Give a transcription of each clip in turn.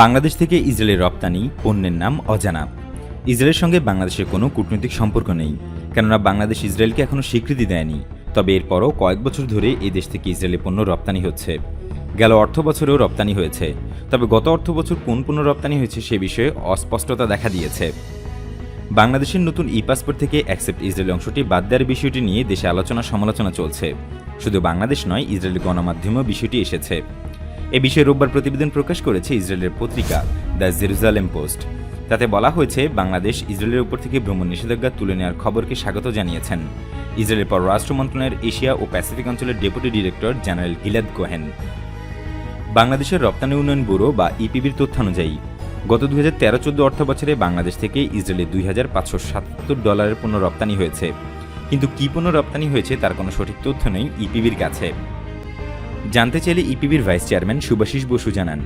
বাংলাদেশ থেকে ইসরায়েলের রপ্তানি পণ্যের নাম অজানা। ইসরায়েলের সঙ্গে বাংলাদেশের কোনো কূটনৈতিক সম্পর্ক নেই, কেননা বাংলাদেশ ইসরায়েলকে এখনও স্বীকৃতি দেয়নি। তবে এরপরও কয়েক বছর ধরে এই দেশ থেকে ইসরায়েলের পণ্য রপ্তানি হচ্ছে। গেল অর্থ বছরেও রপ্তানি হয়েছে। তবে গত অর্থ বছর কোন পণ্য রপ্তানি হয়েছে সে বিষয়ে অস্পষ্টতা দেখা দিয়েছে। বাংলাদেশের নতুন ই পাসপোর্ট থেকে অ্যাকসেপ্ট ইসরায়েল অংশটি বাদ দেওয়ার বিষয়টি নিয়ে দেশে আলোচনা সমালোচনা চলছে। শুধু বাংলাদেশ নয় ইসরায়েলি গণমাধ্যমেও বিষয়টি এসেছে। এ বিষয়ে রোববার প্রতিবেদন প্রকাশ করেছে ইসরায়েলের পত্রিকা দ্য জেরুজালেম পোস্ট। তাতে বলা হয়েছে, বাংলাদেশ ইসরায়েলের উপর থেকে ভ্রমণ নিষেধাজ্ঞা তুলে নেওয়ার খবরকে স্বাগত জানিয়েছেন। ইসরায়েলের পররাষ্ট্র মন্ত্রণালয়ের এশিয়া ও প্যাসিফিক অঞ্চলের deputy director general Gilad Cohen. বাংলাদেশের রপ্তানি উন্নয়ন ব্যুরো বা ইপিবির তথ্যানুযায়ী, গত দুই হাজার তেরো চোদ্দ অর্থ বছরে বাংলাদেশ থেকে ইসরায়েলে দুই হাজার পাঁচশো সাতাত্তর ডলারের পণ্য রপ্তানি হয়েছে। কিন্তু কী পণ্য রপ্তানি হয়েছে তার কোনো সঠিক তথ্য নেই ইপিবির কাছে। জানতে চাইলে ইপিবির ভাইস চেয়ারম্যান সুভাষিস বসু জানান,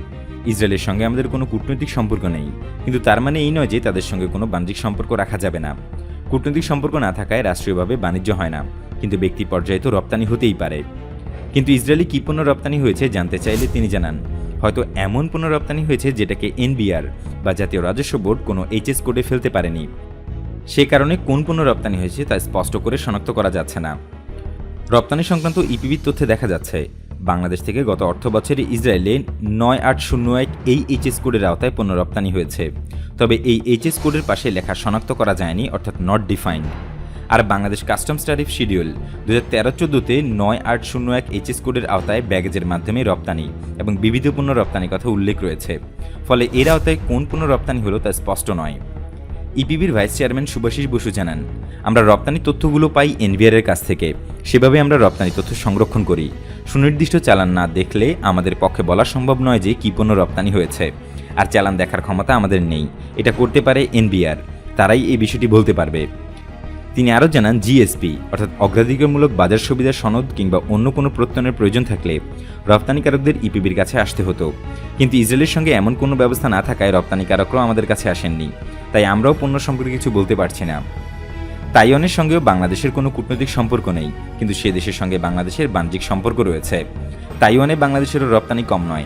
ইসরায়েলের সঙ্গে আমাদের কোনো কূটনৈতিক সম্পর্ক নেই। কিন্তু তার মানে এই নয় যে তাদের সঙ্গে কোনো বাণিজ্যিক সম্পর্ক রাখা যাবে না। কূটনৈতিক সম্পর্ক না থাকায় রাষ্ট্রীয়ভাবে বাণিজ্য হয় না, কিন্তু ব্যক্তি পর্যায়ে তো রপ্তানি হতেই পারে। কিন্তু ইসরায়েলি কী পণ্য রপ্তানি হয়েছে জানতে চাইলে তিনি জানান, হয়তো এমন পণ্য রপ্তানি হয়েছে যেটাকে এনবিআর বা জাতীয় রাজস্ব বোর্ড কোনো এইচএস কোডে ফেলতে পারেনি। সে কারণে কোন পণ্য রপ্তানি হয়েছে তা স্পষ্ট করে শনাক্ত করা যাচ্ছে না। রপ্তানি সংক্রান্ত ইপিবির তথ্যে দেখা যাচ্ছে বাংলাদেশ থেকে গত অর্থ বছরে ইসরায়েলে নয় আট শূন্য এক এই এইচএস কোডের আওতায় পণ্য রপ্তানি হয়েছে। তবে এই এইচএস কোডের পাশে লেখা শনাক্ত করা যায়নি, অর্থাৎ নট ডিফাইন্ড আর বাংলাদেশ কাস্টমস ট্যারিফ শিডিউল দু হাজার তেরো চোদ্দোতে নয় আট শূন্য এক এইচএস কোডের আওতায় ব্যাগেজের মাধ্যমে রপ্তানি এবং বিবিধ পণ্য রপ্তানির কথা উল্লেখ রয়েছে। ফলে এর আওতায় কোন পণ্য রপ্তানি হলো তা স্পষ্ট নয়। ইপিবির ভাইস চেয়ারম্যান সুভাষিস বসু জানান, আমরা রপ্তানি তথ্যগুলো পাই এনবিআর এর কাছ থেকে, সেভাবে আমরা রপ্তানি তথ্য সংরক্ষণ করি। সুনির্দিষ্ট চালান না দেখলে আমাদের পক্ষে বলা সম্ভব নয় যে কী পণ্য রপ্তানি হয়েছে, আর চালান দেখার ক্ষমতা আমাদের নেই। এটা করতে পারে এনবিআর তারাই এই বিষয়টি বলতে পারবে। তিনি আরও জানান জিএসপি অর্থাৎ অগ্রাধিকারমূলক বাজার সুবিধার সনদ কিংবা অন্য কোনো প্রত্যয়নের প্রয়োজন থাকলে রপ্তানিকারকদের ইপিবির কাছে আসতে হতো। কিন্তু ইসরায়েলের সঙ্গে এমন কোনো ব্যবস্থা না থাকায় রপ্তানিকারকরাও আমাদের কাছে আসেননি। তাই আমরাও পণ্য সম্পর্কে কিছু বলতে পারছি না। তাইওয়ানের সঙ্গেও বাংলাদেশের কোনো কূটনৈতিক সম্পর্ক নেই, কিন্তু সে দেশের সঙ্গে বাংলাদেশের বাণিজ্যিক সম্পর্ক রয়েছে। তাইওয়ানে বাংলাদেশেরও রপ্তানি কম নয়।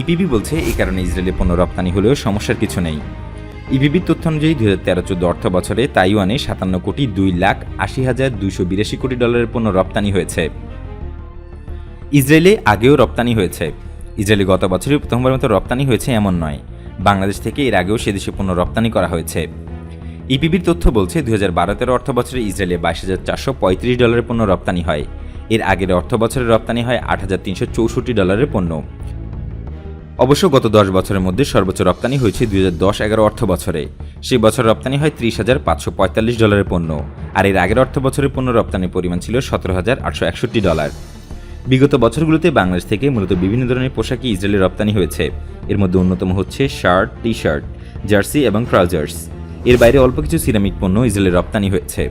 ইপিবি বলছে এই কারণে ইসরায়েলে পণ্য রপ্তানি হলেও সমস্যার কিছু নেই। ইপিবির তথ্য অনুযায়ী দু হাজার তেরো চোদ্দ অর্থ বছরে তাইওয়ানে সাতান্ন কোটি দুই লাখ আশি হাজার দুইশো বিরাশি কোটি ডলারের পণ্য রপ্তানি হয়েছে। ইসরায়েলে আগেও রপ্তানি হয়েছে। ইসরায়েলে গত বছরে প্রথমবার মতো রপ্তানি হয়েছে এমন নয়। বাংলাদেশ থেকে এর আগেও সে দেশে পণ্য রপ্তানি করা হয়েছে। ইপিবির তথ্য বলছে, দুই হাজার বারো তেরো অর্থ বছরে ইসরায়েলে বাইশ হাজার চারশো পঁয়ত্রিশ ডলারের পণ্য রপ্তানি হয়। এর আগের অর্থ বছরে রপ্তানি হয় আট হাজার তিনশো চৌষট্টি ডলারের পণ্য। অবশ্য গত দশ বছরের মধ্যে সর্বোচ্চ রপ্তানি হয়েছে দুই হাজার দশ এগারো অর্থ বছরে। সেই বছর রপ্তানি হয় ত্রিশ হাজার পাঁচশো পঁয়তাল্লিশ ডলারের পণ্য, আর এর আগের অর্থ বছরের পণ্য রপ্তানির পরিমাণ ছিল সতেরো হাজার আটশো একষট্টি ডলার। বিগত বছরগুলোতে বাংলাদেশ থেকে মূলত বিভিন্ন ধরনের পোশাকই ইসরায়েলে রপ্তানি হয়েছে। এর মধ্যে অন্যতম হচ্ছে শার্ট টি শার্ট জার্সি এবং ট্রাউজার্স। এর বাইরে অল্প কিছু সিরামিক পণ্য ইসরায়েলে রপ্তানি হয়েছে।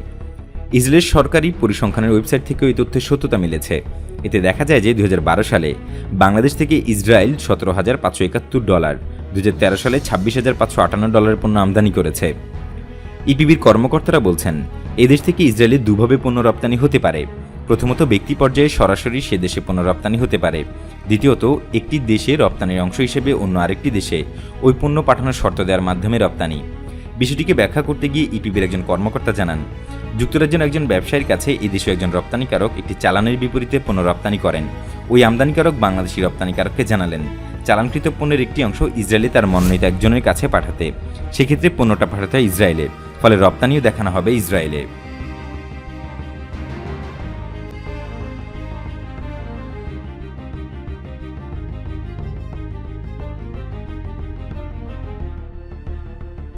ইসরায়েলের সরকারি পরিসংখ্যানের ওয়েবসাইট থেকেও এই তথ্যের সত্যতা মিলেছে। এতে দেখা যায় যে দু হাজার বারো সালে বাংলাদেশ থেকে ইসরায়েল সতেরো হাজার পাঁচশো একাত্তর ডলার দু হাজার তেরো সালে ছাব্বিশ হাজার পাঁচশো আটান্ন ডলারের পণ্য আমদানি করেছে। ইপিবির কর্মকর্তারা বলছেন এদেশ থেকে ইসরায়েলে দুভাবে পণ্য রপ্তানি হতে পারে। প্রথমত, ব্যক্তি পর্যায়ে সরাসরি সে দেশে পণ্য রপ্তানি হতে পারে। দ্বিতীয়ত, একটি দেশে রপ্তানির অংশ হিসেবে অন্য আরেকটি দেশে ওই পণ্য পাঠানোর শর্ত দেওয়ার মাধ্যমে রপ্তানি। বিষয়টিকে ব্যাখ্যা করতে গিয়ে ইপিবির একজন কর্মকর্তা জানান, যুক্তরাজ্যের একজন ব্যবসায়ীর কাছে এই দেশে একজন রপ্তানিকারক একটি চালানের বিপরীতে পণ্য রপ্তানি করেন। ওই আমদানিকারক বাংলাদেশি রপ্তানিকারককে জানালেন, চালানকৃত পণ্যের একটি অংশ ইসরায়েলে তার মনোনীত একজনের কাছে পাঠাতে। সেক্ষেত্রে পণ্যটা পাঠাতে ইসরায়েলে, ফলে রপ্তানিও দেখানো হবে ইসরায়েলে।